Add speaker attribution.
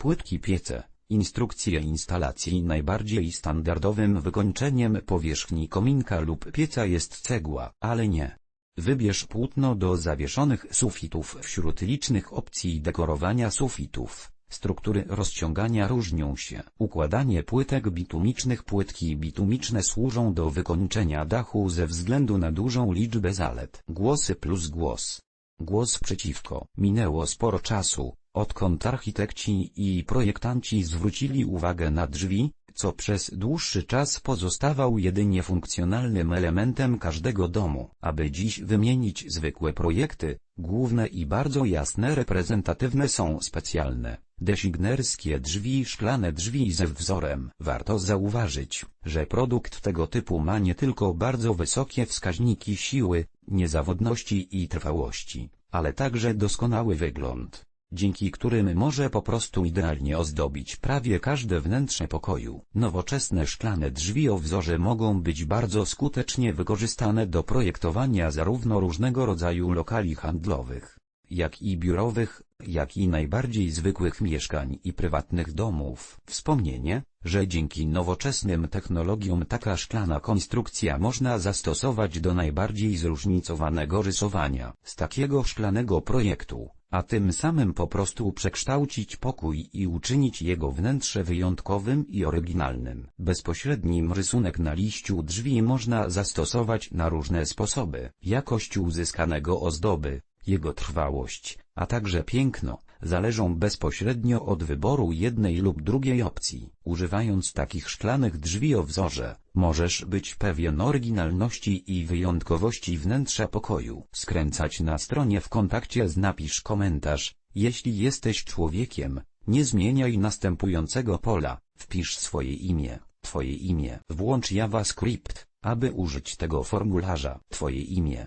Speaker 1: Płytki piece, instrukcje instalacji Najbardziej standardowym wykończeniem powierzchni kominka lub pieca jest cegła, ale nie. Wybierz płótno do zawieszonych sufitów wśród licznych opcji dekorowania sufitów. Struktury rozciągania różnią się. Układanie płytek bitumicznych Płytki bitumiczne służą do wykończenia dachu ze względu na dużą liczbę zalet. Głosy plus głos. Głos przeciwko. Minęło sporo czasu, odkąd architekci i projektanci zwrócili uwagę na drzwi, co przez dłuższy czas pozostawał jedynie funkcjonalnym elementem każdego domu. Aby dziś wymienić zwykłe projekty, główne i bardzo jasne reprezentatywne są specjalne, designerskie drzwi szklane drzwi ze wzorem. Warto zauważyć, że produkt tego typu ma nie tylko bardzo wysokie wskaźniki siły, niezawodności i trwałości, ale także doskonały wygląd dzięki którym może po prostu idealnie ozdobić prawie każde wnętrze pokoju. Nowoczesne szklane drzwi o wzorze mogą być bardzo skutecznie wykorzystane do projektowania zarówno różnego rodzaju lokali handlowych, jak i biurowych, jak i najbardziej zwykłych mieszkań i prywatnych domów. Wspomnienie, że dzięki nowoczesnym technologiom taka szklana konstrukcja można zastosować do najbardziej zróżnicowanego rysowania. Z takiego szklanego projektu a tym samym po prostu przekształcić pokój i uczynić jego wnętrze wyjątkowym i oryginalnym. Bezpośrednim rysunek na liściu drzwi można zastosować na różne sposoby. Jakość uzyskanego ozdoby, jego trwałość, a także piękno, zależą bezpośrednio od wyboru jednej lub drugiej opcji. Używając takich szklanych drzwi o wzorze, możesz być pewien oryginalności i wyjątkowości wnętrza pokoju. Skręcać na stronie w kontakcie z napisz komentarz, jeśli jesteś człowiekiem, nie zmieniaj następującego pola, wpisz swoje imię, twoje imię. Włącz JavaScript, aby użyć tego formularza. Twoje imię,